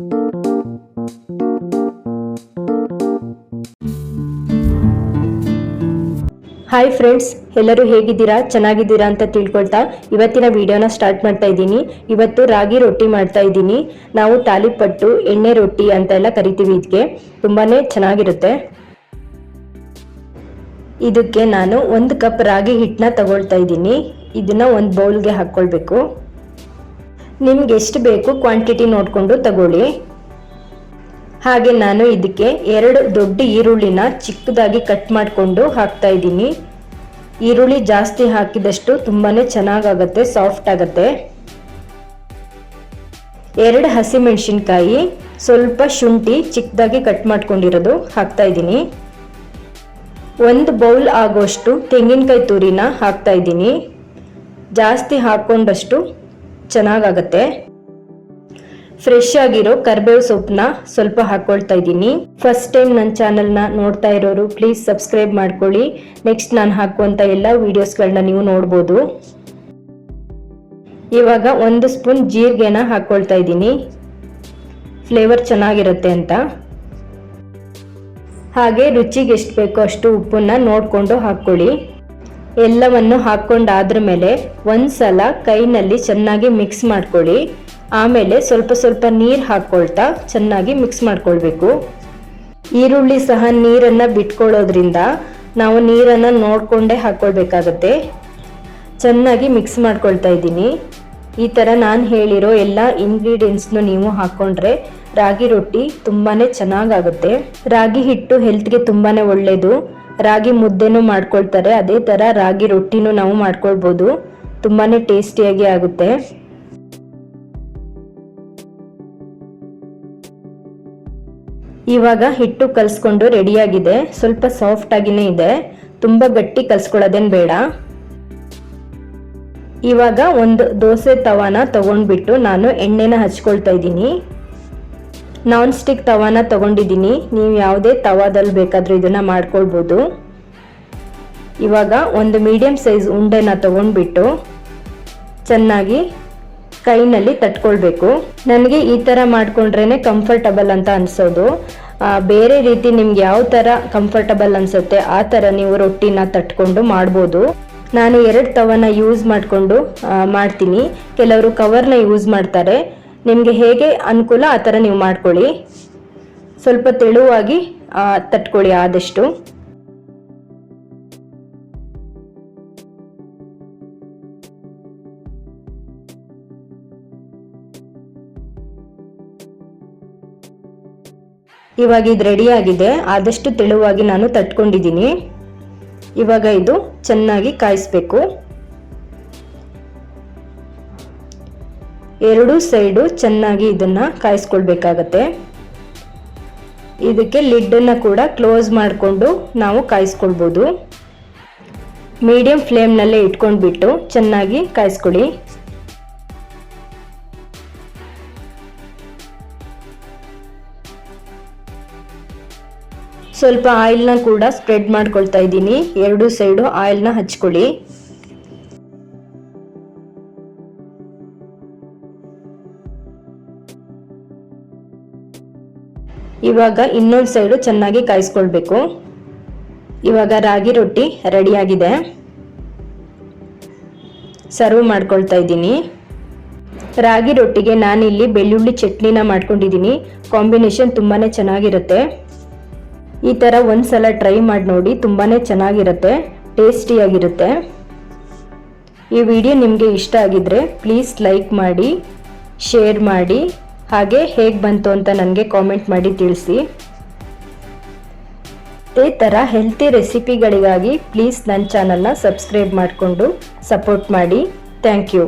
Hi friends ಎಲ್ಲರೂ ಹೇಗಿದ್ದೀರಾ? ಚೆನ್ನಾಗಿದ್ದೀರಾ ಅಂತ ತಿಳ್ಕೊಳ್ತಾ ಇವತ್ತಿನ ವಿಡಿಯೋನ ಸ್ಟಾರ್ಟ್ ಮಾಡ್ತಾ ಇದ್ದೀನಿ. ಇವತ್ತು ರಾಗಿ ರೊಟ್ಟಿ ಮಾಡ್ತಾ ಇದ್ದೀನಿ. ನಾವು ತಾಲಿಪಟ್ಟು, ಎಣ್ಣೆ ರೊಟ್ಟಿ ಅಂತ ಎಲ್ಲ ಕರಿತೀವಿ ಇದಕ್ಕೆ ತುಂಬಾ ಚೆನ್ನಾಗಿರುತ್ತೆ. ಇದಕ್ಕೆ ನಾನು ಒಂದು ಕಪ್ ರಾಗಿ ಹಿಟ್ಟನ್ನ ತಗೊಳ್ತಾ ಇದ್ದೀನಿ. ಇದನ್ನ ಒಂದು ಬೌಲ್ಗೆ ಹಾಕ್ಕೊಳ್ಬೇಕು. ನಿಮ್ಗೆ ಎಷ್ಟು ಬೇಕು ಕ್ವಾಂಟಿಟಿ ನೋಡಿಕೊಂಡು ತಗೊಳ್ಳಿ. ಹಾಗೆ ನಾನು ಇದಕ್ಕೆ ಎರಡು ದೊಡ್ಡ ಈರುಳ್ಳಿನ ಚಿಕ್ಕದಾಗಿ ಕಟ್ ಮಾಡಿಕೊಂಡು ಹಾಕ್ತಾ ಇದ್ದೀನಿ. ಈರುಳ್ಳಿ ಜಾಸ್ತಿ ಹಾಕಿದಷ್ಟು ತುಂಬಾ ಚೆನ್ನಾಗಾಗತ್ತೆ ಸಾಫ್ಟ್ ಆಗುತ್ತೆ. ಎರಡು ಹಸಿಮೆಣಸಿನ್ಕಾಯಿ ಸ್ವಲ್ಪ ಶುಂಠಿ ಚಿಕ್ಕದಾಗಿ ಕಟ್ ಮಾಡ್ಕೊಂಡಿರೋದು ಹಾಕ್ತಾ ಇದ್ದೀನಿ. ಒಂದು ಬೌಲ್ ಆಗೋಷ್ಟು ತೆಂಗಿನಕಾಯಿ ತುರಿನ ಹಾಕ್ತಾ ಇದ್ದೀನಿ. ಜಾಸ್ತಿ ಹಾಕ್ಕೊಂಡಷ್ಟು ಚೆನ್ನಾಗಾಗತ್ತೆ. ಫ್ರೆಶ್ ಆಗಿರೋ ಕರ್ಬೇವು ಸೊಪ್ಪನ್ನ ಸ್ವಲ್ಪ ಹಾಕೊಳ್ತಾ ಇದ್ದೀನಿ. ಫಸ್ಟ್ ಟೈಮ್ ನನ್ನ ಚಾನಲ್ನ ನೋಡ್ತಾ ಇರೋರು ಪ್ಲೀಸ್ ಸಬ್ಸ್ಕ್ರೈಬ್ ಮಾಡ್ಕೊಳ್ಳಿ. ನೆಕ್ಸ್ಟ್ ನಾನು ಹಾಕುವಂಥ ಎಲ್ಲ ವೀಡಿಯೋಸ್ಗಳನ್ನ ನೀವು ನೋಡ್ಬೋದು. ಇವಾಗ ಒಂದು ಸ್ಪೂನ್ ಜೀರಿಗೆನ ಹಾಕ್ಕೊಳ್ತಾ ಇದ್ದೀನಿ. ಫ್ಲೇವರ್ ಚೆನ್ನಾಗಿರುತ್ತೆ ಅಂತ. ಹಾಗೆ ರುಚಿಗೆ ಎಷ್ಟು ಬೇಕೋ ಅಷ್ಟು ಉಪ್ಪನ್ನ ನೋಡಿಕೊಂಡು ಹಾಕ್ಕೊಳ್ಳಿ. ಎಲ್ಲವನ್ನು ಹಾಕ್ಕೊಂಡಾದ್ರ ಮೇಲೆ ಒಂದ್ಸಲ ಕೈನಲ್ಲಿ ಚೆನ್ನಾಗಿ ಮಿಕ್ಸ್ ಮಾಡ್ಕೊಳ್ಳಿ. ಆಮೇಲೆ ಸ್ವಲ್ಪ ಸ್ವಲ್ಪ ನೀರು ಹಾಕ್ಕೊಳ್ತಾ ಚೆನ್ನಾಗಿ ಮಿಕ್ಸ್ ಮಾಡ್ಕೊಳ್ಬೇಕು. ಈರುಳ್ಳಿ ಸಹ ನೀರನ್ನು ಬಿಟ್ಕೊಳ್ಳೋದ್ರಿಂದ ನಾವು ನೀರನ್ನು ನೋಡಿಕೊಂಡೇ ಹಾಕ್ಕೊಳ್ಬೇಕಾಗತ್ತೆ. ಚೆನ್ನಾಗಿ ಮಿಕ್ಸ್ ಮಾಡ್ಕೊಳ್ತಾ ಇದ್ದೀನಿ. ಈ ಥರ ನಾನು ಹೇಳಿರೋ ಎಲ್ಲ ಇಂಗ್ರೀಡಿಯೆಂಟ್ಸ್ನು ನೀವು ಹಾಕ್ಕೊಂಡ್ರೆ ರಾಗಿ ರೊಟ್ಟಿ ತುಂಬಾ ಚೆನ್ನಾಗಾಗುತ್ತೆ. ರಾಗಿ ಹಿಟ್ಟು ಹೆಲ್ತ್ಗೆ ತುಂಬಾ ಒಳ್ಳೆಯದು ರಾಗಿ ಮುದ್ದೆನೂ ಮಾಡ್ಕೊಳ್ತಾರೆ, ಅದೇ ಥರ ರಾಗಿ ರೊಟ್ಟಿನೂ ನಾವು ಮಾಡ್ಕೊಳ್ಬೋದು. ತುಂಬಾ ಟೇಸ್ಟಿಯಾಗಿ ಆಗುತ್ತೆ. ಇವಾಗ ಹಿಟ್ಟು ಕಲಿಸ್ಕೊಂಡು ರೆಡಿಯಾಗಿದೆ. ಸ್ವಲ್ಪ ಸಾಫ್ಟ್ ಆಗಿನೇ ಇದೆ. ತುಂಬ ಗಟ್ಟಿ ಕಲಿಸ್ಕೊಳ್ಳೋದೇನು ಬೇಡ. ಇವಾಗ ಒಂದು ದೋಸೆ ತವಾನ ತಗೊಂಡ್ಬಿಟ್ಟು ನಾನು ಎಣ್ಣೆನ ಹಚ್ಕೊಳ್ತಾ ಇದ್ದೀನಿ. ನಾನ್ ಸ್ಟಿಕ್ ತವಾನ ತಗೊಂಡಿದ್ದೀನಿ. ನೀವು ಯಾವುದೇ ತವಾದಲ್ಲಿ ಬೇಕಾದರೂ ಇದನ್ನು ಮಾಡ್ಕೊಳ್ಬೋದು. ಇವಾಗ ಒಂದು ಮೀಡಿಯಮ್ ಸೈಜ್ ಉಂಡೆನ ತಗೊಂಡ್ಬಿಟ್ಟು ಚೆನ್ನಾಗಿ ಕೈನಲ್ಲಿ ತಟ್ಕೊಳ್ಬೇಕು. ನನಗೆ ಈ ಥರ ಮಾಡಿಕೊಂಡ್ರೇ ಕಂಫರ್ಟಬಲ್ ಅಂತ ಅನಿಸೋದು. ಬೇರೆ ರೀತಿ ನಿಮ್ಗೆ ಯಾವ ಥರ ಕಂಫರ್ಟಬಲ್ ಅನಿಸುತ್ತೆ, ಆ ಥರ ನೀವು ರೊಟ್ಟಿನ ತಟ್ಕೊಂಡು ಮಾಡ್ಬೋದು. ನಾನು ಎರಡು ತವನ ಯೂಸ್ ಮಾಡಿಕೊಂಡು ಮಾಡ್ತೀನಿ. ಕೆಲವರು ಕವರ್ನ ಯೂಸ್ ಮಾಡ್ತಾರೆ. ನಿಮಗೆ ಹೇಗೆ ಅನುಕೂಲ ಆ ಥರ ನೀವು ಮಾಡ್ಕೊಳ್ಳಿ. ಸ್ವಲ್ಪ ತೆಳುವಾಗಿ ತಟ್ಕೊಳ್ಳಿ ಆದಷ್ಟು. ಇವಾಗ ಇದು ರೆಡಿ ಆಗಿದೆ. ಆದಷ್ಟು ತೆಳುವಾಗಿ ನಾನು ತಟ್ಕೊಂಡಿದ್ದೀನಿ. ಇವಾಗ ಇದು ಚೆನ್ನಾಗಿ ಕಾಯಿಸ್ಬೇಕು. ಎರಡು ಸೈಡು ಚೆನ್ನಾಗಿ ಇದನ್ನ ಕಾಯಿಸ್ಕೊಳ್ಬೇಕಾಗತ್ತೆ. ಇದಕ್ಕೆ ಲಿಡ್ಡನ್ನು ಕೂಡ ಕ್ಲೋಸ್ ಮಾಡಿಕೊಂಡು ನಾವು ಕಾಯಿಸ್ಕೊಳ್ಬೋದು. ಮೀಡಿಯಂ ಫ್ಲೇಮ್ನಲ್ಲೇ ಇಟ್ಕೊಂಡ್ಬಿಟ್ಟು ಚೆನ್ನಾಗಿ ಕಾಯಿಸ್ಕೊಳ್ಳಿ ಸ್ವಲ್ಪ ಆಯಿಲ್ನ ಕೂಡ ಸ್ಪ್ರೆಡ್ ಮಾಡ್ಕೊಳ್ತಾ ಇದ್ದೀನಿ. ಎರಡು ಸೈಡು ಆಯಿಲ್ನ ಹಚ್ಕೊಳ್ಳಿ. ಇವಾಗ ಇನ್ನೊಂದು ಸೈಡು ಚೆನ್ನಾಗಿ ಕಾಯಿಸ್ಕೊಳ್ಬೇಕು. ಇವಾಗ ರಾಗಿ ರೊಟ್ಟಿ ರೆಡಿಯಾಗಿದೆ. ಸರ್ವ್ ಮಾಡ್ಕೊಳ್ತಾ ಇದ್ದೀನಿ. ರಾಗಿ ರೊಟ್ಟಿಗೆ ನಾನಿಲ್ಲಿ ಬೆಳ್ಳುಳ್ಳಿ ಚಟ್ನಿನ ಮಾಡ್ಕೊಂಡಿದ್ದೀನಿ. ಕಾಂಬಿನೇಷನ್ ತುಂಬಾ ಚೆನ್ನಾಗಿರುತ್ತೆ. ಈ ಥರ ಒಂದು ಸಲ ಟ್ರೈ ಮಾಡಿ ನೋಡಿ ತುಂಬಾ ಚೆನ್ನಾಗಿರುತ್ತೆ, ಟೇಸ್ಟಿಯಾಗಿರುತ್ತೆ. ಈ ವಿಡಿಯೋ ನಿಮಗೆ ಇಷ್ಟ ಆಗಿದ್ರೆ ಪ್ಲೀಸ್ ಲೈಕ್ ಮಾಡಿ, ಶೇರ್ ಮಾಡಿ. ಹಾಗೆ ಹೇಗೆ ಬಂತು ಅಂತ ನನಗೆ ಕಾಮೆಂಟ್ ಮಾಡಿ ತಿಳಿಸಿ. ಇದೇ ಥರ ಹೆಲ್ತಿ ರೆಸಿಪಿಗಳಿಗಾಗಿ ಪ್ಲೀಸ್ ನನ್ನ ಚಾನಲ್ನ ಸಬ್ಸ್ಕ್ರೈಬ್ ಮಾಡಿಕೊಂಡು ಸಪೋರ್ಟ್ ಮಾಡಿ. Thank you